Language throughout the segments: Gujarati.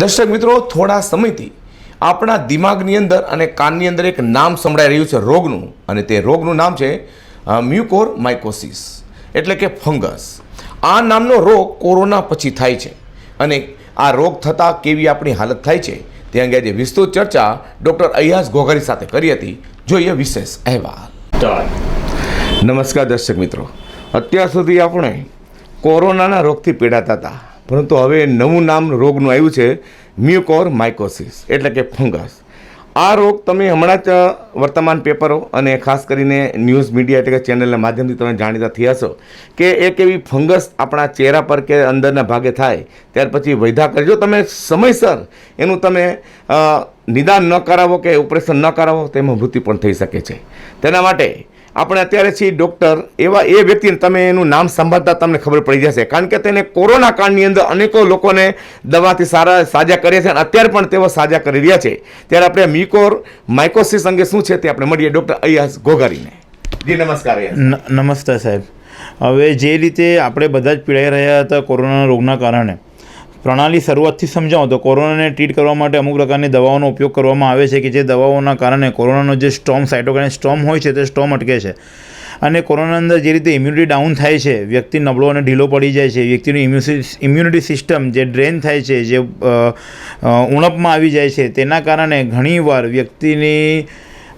દર્શક મિત્રો, થોડા સમયથી આપણા દિમાગની અંદર અને કાનની અંદર એક નામ સંભળાઈ રહ્યું છે, રોગનું. અને તે રોગનું નામ છે મ્યુકોર માઇકોસિસ એટલે કે ફંગસ. આ નામનો રોગ કોરોના પછી થાય છે. અને આ રોગ થતાં કેવી આપણી હાલત થાય છે, તે અંગે આજે વિસ્તૃત ચર્ચા ડૉક્ટર અયાસ ગોગરી સાથે કરી હતી. જોઈએ વિશેષ અહેવાલ. નમસ્કાર દર્શક મિત્રો. અત્યાર સુધી આપણે કોરોનાના રોગથી પીડાતા હતા. પરંતુ હવે નવું નામ રોગનું આવ્યું છે મ્યુકોર માઇકોસિસ એટલે કે ફંગસ. આ રોગ તમે હમણાં જ વર્તમાન પેપરો અને ખાસ કરીને ન્યૂઝ મીડિયા એટલે કે ચેનલના માધ્યમથી તમે જાણીતા થયા છો કે એક એવી ફંગસ આપણા ચહેરા પર કે અંદરના ભાગે થાય, ત્યાર પછી વૈધા કરજો તમે સમયસર એનું તમે નિદાન ન કરાવો કે ઓપરેશન ન કરાવો તેમાં મૃત્યુ પણ થઈ શકે છે. તેના માટે આપણે અત્યારે છીએ ડૉક્ટર એવા એ વ્યક્તિને તમે એનું નામ સંભાળતા તમને ખબર પડી જશે. કારણ કે તેને કોરોના કાળની અંદર અનેકો લોકોને દવાથી સારા સાજા કર્યા છે અને અત્યારે પણ તેઓ સાજા કરી રહ્યા છે. ત્યારે આપણે મ્યુકોર માઇકોસિસ અંગે શું છે તે આપણે મળીએ. ડૉક્ટર અયાસ ગોગારીને જી, નમસ્કાર નમસ્તે સાહેબ. હવે જે રીતે આપણે બધા જ પીડાઈ રહ્યા હતા કોરોના રોગના કારણે પ્રણાલી શરૂઆતથી સમજાવું તો કોરોનાને ટ્રીટ કરવા માટે અમુક પ્રકારની દવાઓનો ઉપયોગ કરવામાં આવે છે કે જે દવાઓના કારણે કોરોનાનો જે સ્ટોમ સાઇટોકાઇન સ્ટોમ હોય છે તે સ્ટોમ અટકે છે. અને કોરોના અંદર જે રીતે ઇમ્યુનિટી ડાઉન થાય છે, વ્યક્તિ નબળો અને ઢીલો પડી જાય છે, વ્યક્તિની ઇમ્યુનિટી સિસ્ટમ જે ડ્રેન થાય છે, જે ઉણપમાં આવી જાય છે, તેના કારણે ઘણીવાર વ્યક્તિની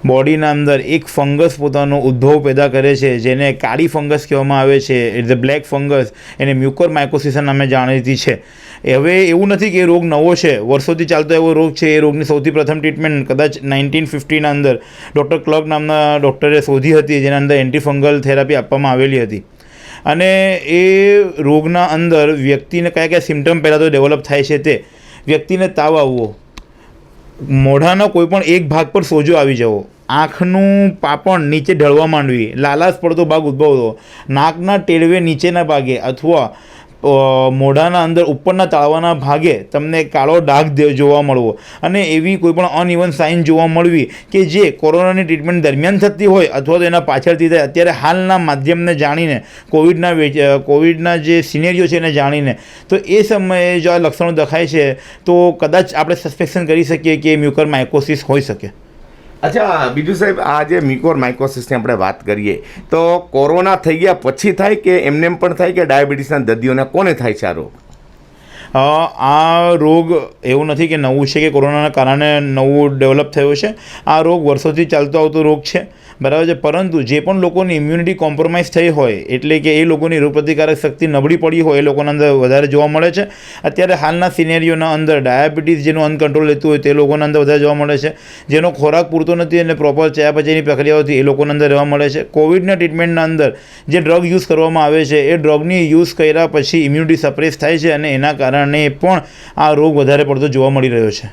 બોડીના અંદર એક ફંગસ પોતાનો ઉદ્ભવ પેદા કરે છે, જેને કાળી ફંગસ કહેવામાં આવે છે ઇટ ધ બ્લેક ફંગસ એને મ્યુકોર માઇકોસિસન નામે જાણીતી છે. હવે એવું નથી કે એ રોગ નવો છે. વર્ષોથી ચાલતો એવો રોગ છે, એ રોગની સૌથી પ્રથમ ટ્રીટમેન્ટ કદાચ નાઇન્ટીન ફિફ્ટીના અંદર ડૉક્ટર ક્લર્ક નામના ડૉક્ટરે શોધી હતી, જેના અંદર એન્ટીફંગલ થેરાપી આપવામાં આવેલી હતી. અને એ રોગના અંદર વ્યક્તિને કયા કયા સિમ્ટમ પહેલાં તો ડેવલપ થાય છે તે, વ્યક્તિને તાવ આવવો, મોઢાનો કોઈપણ એક ભાગ પર સોજો આવી જવો, આંખનું પાપણ નીચે ઢળવા માંડવી, લાલાશ પડતો ભાગ ઉદ્ભવતો, નાકના ટેળવે નીચેના ભાગે અથવા મોઢાના અંદર ઉપરના તાળવાના ભાગે તમને કાળો ડાઘ જોવા મળવો. અને એવી કોઈ પણ અનઇવન સાઇન જોવા મળવી કે જે કોરોનાની ટ્રીટમેન્ટ દરમિયાન થતી હોય અથવા તો એના પાછળથી થાય. અત્યારે હાલના માધ્યમને જાણીને કોવિડના કોવિડના જે સિનેરીઓ છે એને જાણીને. તો એ સમયે જો આ લક્ષણો દેખાય છે, તો કદાચ આપણે સસ્પેક્શન કરી શકીએ કે મ્યુકર માઇકોસિસ હોઈ શકે. અચ્છા, બીજું સાહેબ, આ જે મિકોર માઇકોસિસની આપણે વાત કરીએ, તો કોરોના થઈ ગયા પછી થાય કે એમનેમ પણ થાય કે ડાયાબિટીસના દર્દીઓને કોને થાય છે આ રોગ? આ રોગ એવું નથી કે નવું છે કે કોરોનાના કારણે નવું ડેવલપ થયો છે. આ રોગ વર્ષોથી ચાલતો આવતો રોગ છે. બરાબર છે. પરંતુ જે પણ લોકોની ઇમ્યુનિટી કોમ્પ્રોમાઇઝ થઈ હોય, એટલે કે એ લોકોની રોગપ્રતિકારક શક્તિ નબળી પડી હોય એ લોકોના અંદર વધારે જોવા મળે છે. અત્યારે હાલના સિનેરીઓના અંદર ડાયાબિટીસ જેનું અનકંટ્રોલ લેતું હોય તે લોકોના અંદર વધારે જોવા મળે છે. જેનો ખોરાક પૂરતો નથી અને પ્રોપર ચયાપચયની પ્રક્રિયાઓથી એ લોકોના અંદર રહેવા મળે છે. કોવિડના ટ્રીટમેન્ટના અંદર જે ડ્રગ યુઝ કરવામાં આવે છે, એ ડ્રગની યુઝ કર્યા પછી ઇમ્યુનિટી સપ્રેસ થાય છે અને એના કારણે પણ આ રોગ વધારે પડતો જોવા મળી રહ્યો છે.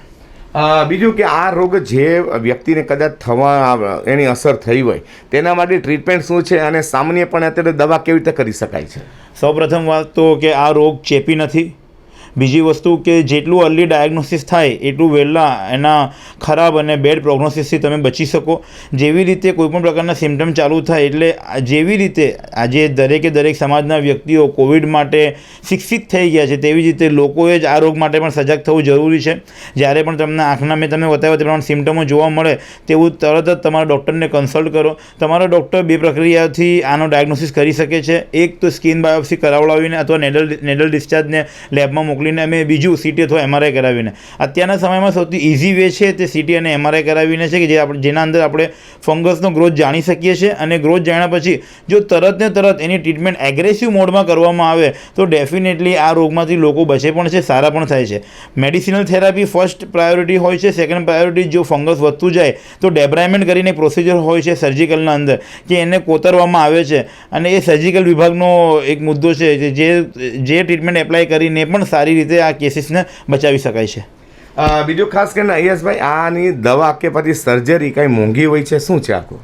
બીજું કે આ રોગ જે વ્યક્તિને કદાચ થવા એની અસર થઈ હોય તેના માટે ટ્રીટમેન્ટ શું છે અને સામાન્યપણે અત્યારે દવા કેવી રીતે કરી શકાય છે? સૌપ્રથમ વાત તો કે આ રોગ ચેપી નથી. બીજી વસ્તુ કે જેટલું અર્લી ડાયગ્નોસિસ થાય, એટલું વહેલા એના ખરાબ અને બેડ પ્રોગ્નોસિસથી તમે બચી શકો. જેવી રીતે કોઈપણ પ્રકારના સિમ્ટમ ચાલુ થાય એટલે જેવી રીતે આજે દરેકે દરેક સમાજના વ્યક્તિઓ કોવિડ માટે શિક્ષિત થઈ ગયા છે, તેવી જ રીતે લોકોએ જ આ રોગ માટે પણ સજાગ થવું જરૂરી છે. જ્યારે પણ તમને આંખના મેં તમને બતાવ્યા તે પ્રમાણે સિમ્ટમો જોવા મળે, તેવું તરત જ તમારા ડૉક્ટરને કન્સલ્ટ કરો. તમારો ડૉક્ટર બે પ્રક્રિયાથી આનો ડાયગ્નોસિસ કરી શકે છે. એક તો સ્કિન બાયોપ્સી કરાવડાવીને અથવા નેડલ નેડલ ડિસ્ચાર્જને લેબમાં મોકલીને અમે બીજું સીટી અથવા એમઆરઆઈ કરાવીને. અત્યારના સમયમાં સૌથી ઇઝી વે છે તે સીટી અને એમઆરઆઈ કરાવીને છે કે જે આપણે, જેના અંદર આપણે ફંગસનો ગ્રોથ જાણી શકીએ છીએ અને ગ્રોથ જાણ્યા પછી જો તરત ને તરત એની ટ્રીટમેન્ટ એગ્રેસિવ મોડમાં કરવામાં આવે, તો ડેફિનેટલી આ રોગમાંથી લોકો બચે પણ છે, સારા પણ થાય છે. મેડિસિનલ થેરાપી ફર્સ્ટ પ્રાયોરિટી હોય છે સેકન્ડ પ્રાયોરિટી જો ફંગસ વધતું જાય, તો ડેબ્રાયમેન્ટ કરીને પ્રોસિજર હોય છે સર્જિકલના અંદર, કે એને કોતરવામાં આવે છે. અને એ સર્જિકલ વિભાગનો એક મુદ્દો છે, જે જે ટ્રીટમેન્ટ એપ્લાય કરીને પણ સારી રીતે આ કેસીસને બચાવી શકાય છે. બીજું ખાસ કરીને અયસભાઈ આની દવા કે પછી સર્જરી કાંઈ મોંઘી હોય છે? શું છે આખું?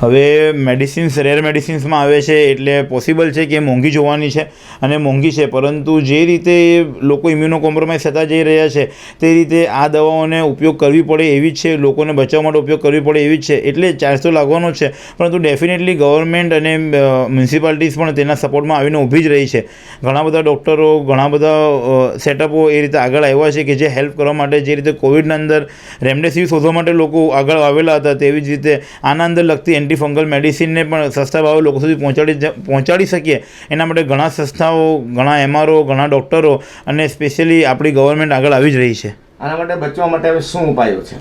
હવે મેડિસિન્સ રેર મેડિસિન્સમાં આવે છે એટલે પોસિબલ છે કે મોંઘી જોવાની છે અને મોંઘી છે. પરંતુ જે રીતે લોકો ઇમ્યુનો કોમ્પ્રોમાઇઝ થતા જઈ રહ્યા છે, તે રીતે આ દવાઓને ઉપયોગ કરવી પડે એવી જ છે, લોકોને બચાવવા માટે ઉપયોગ કરવી પડે એવી જ છે, એટલે ચાર્જ તો લાગવાનો જ છે. પરંતુ ડેફિનેટલી ગવર્મેન્ટ અને મ્યુનિસિપાલિટીઝ પણ તેના સપોર્ટમાં આવીને ઊભી જ રહી છે. ઘણા બધા ડૉક્ટરો ઘણા બધા સેટઅપો એ રીતે આગળ આવ્યા છે કે જે હેલ્પ કરવા માટે જે રીતે કોવિડના અંદર રેમડેસિવિર શોધવા માટે લોકો આગળ આવેલા હતા તેવી જ રીતે આના અંદર લગતી એન્ટીફંગલ મેડિસિનને પણ સસ્તા ભાવે લોકો સુધી પહોંચાડી પહોંચાડી શકીએ. એના માટે ઘણા સંસ્થાઓ ઘણા એમઆરઓ ઘણા ડૉક્ટરો અને સ્પેશિયલી આપણી ગવર્મેન્ટ આગળ આવી જ રહી છે. આના માટે બચવા માટે હવે શું ઉપાયો છે?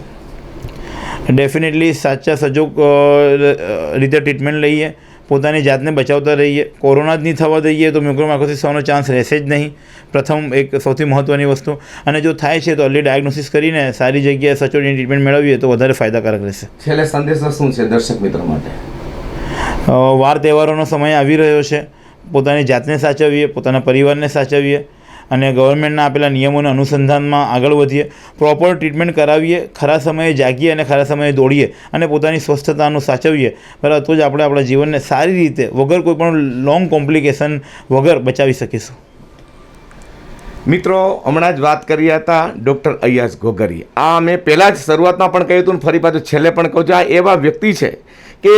ડેફિનેટલી સાચા સજોગ રીતે ટ્રીટમેન્ટ લઈએ. પોતાની જાતને બચાવતા રહીએ. કોરોના જ નહીં થવા દઈએ તો મ્યુક્રોમાઇકોસિસ થવાનો ચાન્સ રહેશે જ નહીં. પ્રથમ એક સૌથી મહત્ત્વની વસ્તુ. અને જો થાય છે તો અર્લી ડાયગ્નોસિસ કરીને સારી જગ્યાએ સચોટની ટ્રીટમેન્ટ મેળવીએ તો વધારે ફાયદાકારક રહેશે. છેલ્લે સંદેશો શું છે દર્શક મિત્રો માટે? વાર તહેવારોનો સમય આવી રહ્યો છે. પોતાની જાતને સાચવીએ પોતાના પરિવારને સાચવીએ. અને ગવર્મેન્ટના આપેલા નિયમોના અનુસંધાનમાં આગળ વધીએ પ્રોપર ટ્રીટમેન્ટ કરાવીએ, ખરા સમયે જાગીએ અને ખરા સમયે દોડીએ અને પોતાની સ્વસ્થતાનું સાચવીએ. બરાબર, તો જ આપણે આપણા જીવનને સારી રીતે વગર કોઈ પણ લોંગ કોમ્પ્લિકેશન વગર બચાવી શકીશું. મિત્રો, હમણાં જ વાત કરી હતા ડૉક્ટર અયાસ ગોગરી આ મેં પહેલાં જ શરૂઆતમાં પણ કહ્યું હતું ફરી પાછું છેલ્લે પણ કહું છું, આ એવા વ્યક્તિ છે કે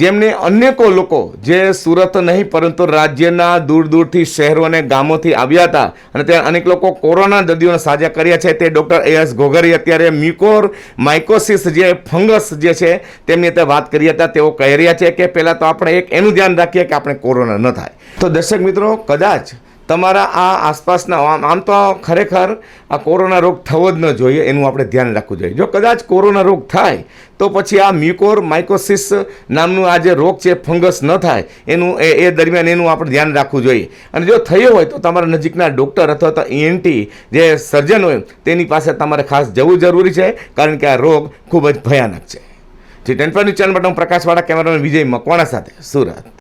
જેમને અનેકો લોકો જે સુરત નહીં, પરંતુ રાજ્યના દૂર દૂરથી શહેરો અને ગામોથી આવ્યા હતા અને ત્યાં અનેક લોકો કોરોના દર્દીઓને સાજા કર્યા છે. તે ડૉક્ટર એ એસ ઘોઘરી અત્યારે મ્યુકોર માઇકોસિસ જે ફંગસ જે છે તેમની અત્યારે વાત કરી હતા. તેઓ કહી રહ્યા છે કે પહેલાં તો આપણે એક એનું ધ્યાન રાખીએ કે આપણે કોરોના ન થાય. તો દર્શક મિત્રો, કદાચ તમારા આ આસપાસના, આમ આમ તો ખરેખર આ કોરોના રોગ થવો જ ન જોઈએ, એનું આપણે ધ્યાન રાખવું જોઈએ. જો કદાચ કોરોના રોગ થાય, તો પછી આ મ્યુકોર માઇકોસિસ નામનું આ જે રોગ છે, ફંગસ ન થાય, એનું એ એ દરમિયાન એનું આપણે ધ્યાન રાખવું જોઈએ. અને જો થયો હોય, તો તમારા નજીકના ડૉક્ટર અથવા તો ઈએનટી જે સર્જન હોય, તેની પાસે તમારે ખાસ જવું જરૂરી છે, કારણ કે આ રોગ ખૂબ જ ભયાનક છે. જી, ટેન ન્યૂઝ ચેનલ માટે હું પ્રકાશવાળા કેમેરામેન વિજય મકવાણા સાથે, સુરત.